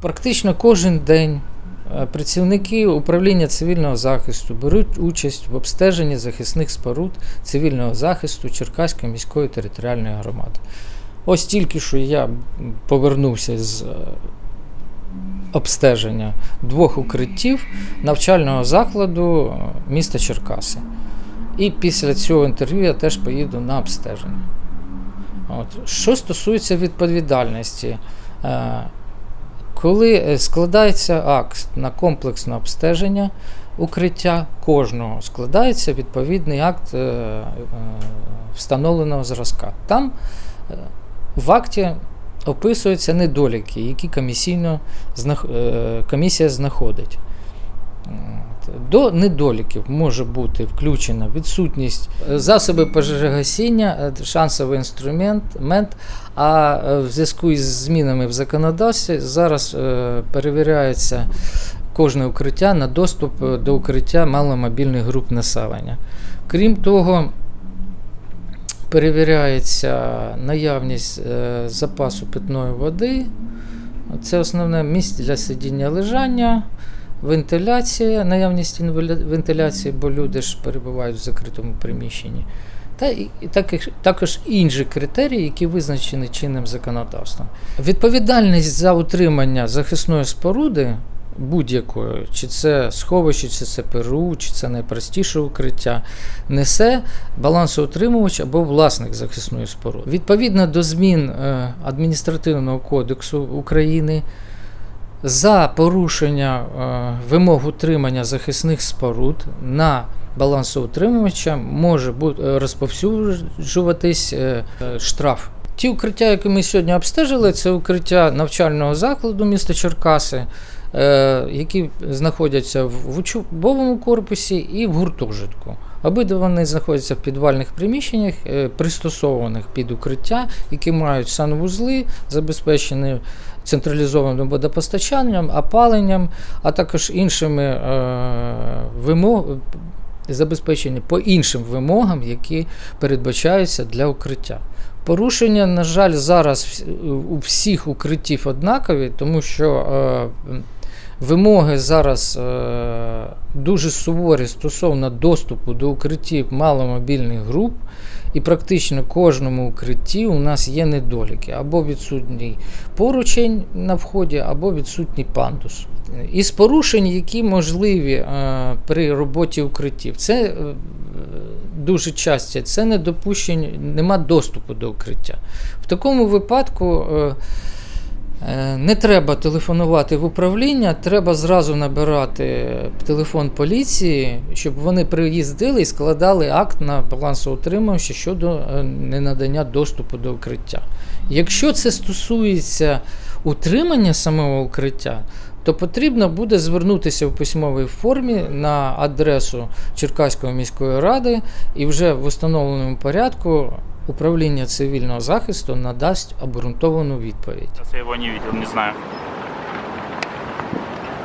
Практично кожен день е, працівники управління цивільного захисту беруть участь в обстеженні захисних споруд цивільного захисту Черкаської міської територіальної громади. Ось тільки що я повернувся з е, обстеження двох укриттів навчального закладу е, міста Черкаси. І після цього інтерв'ю я теж поїду на обстеження. От. Що стосується відповідальності, е, коли е, складається акт на комплексне обстеження укриття кожного, складається відповідний акт е, встановленого зразка. Там в акті описуються недоліки, які комісійно, комісія знаходить. До недоліків може бути включена відсутність е, засоби пожежогасіння, е, шансовий інструмент, мент, а е, в зв'язку із змінами в законодавстві зараз перевіряється кожне укриття на доступ до укриття маломобільних груп населення. Крім того, перевіряється наявність запасу питної води. Це основне місце для сидіння лежання, вентиляція, наявність вентиляції, бо люди ж перебувають в закритому приміщенні. Та і також інші критерії, які визначені чинним законодавством. Відповідальність за утримання захисної споруди будь-якої, чи це сховище, чи це ПРУ, чи це найпростіше укриття, несе балансоутримувач або власник захисної споруди. Відповідно до змін е, адміністративного кодексу України. За порушення е, вимог утримання захисних споруд на балансоутримувача може бу- е, розповсюджуватись е, штраф. Ті укриття, які ми сьогодні обстежили, це укриття навчального закладу міста Черкаси, які знаходяться в учбовому корпусі і в гуртожитку. Обидва вони знаходяться в підвальних приміщеннях, е, пристосованих під укриття, які мають санвузли, забезпечені централізованим водопостачанням, опаленням, а також іншими е, вимог, забезпечені по іншим вимогам, які передбачаються для укриття. Порушення, на жаль, зараз у всіх укриттів однакові, тому що е, вимоги зараз е, дуже суворі стосовно доступу до укриттів маломобільних груп. І практично кожному укритті у нас є недоліки або відсутній поручень на вході, або відсутній пандус. Із порушень, які можливі е, при роботі укриттів, це е, дуже часто це недопущення, нема доступу до укриття. В такому випадку. е, Не треба телефонувати в управління, треба зразу набирати телефон поліції, щоб вони приїздили і складали акт на балансоутримувача щодо е, ненадання доступу до укриття. Якщо це стосується утримання самого укриття, то потрібно буде звернутися в письмовій формі на адресу Черкаської міської ради і вже в установленому порядку управління цивільного захисту надасть обґрунтовану відповідь. Я його не бачив, не знаю.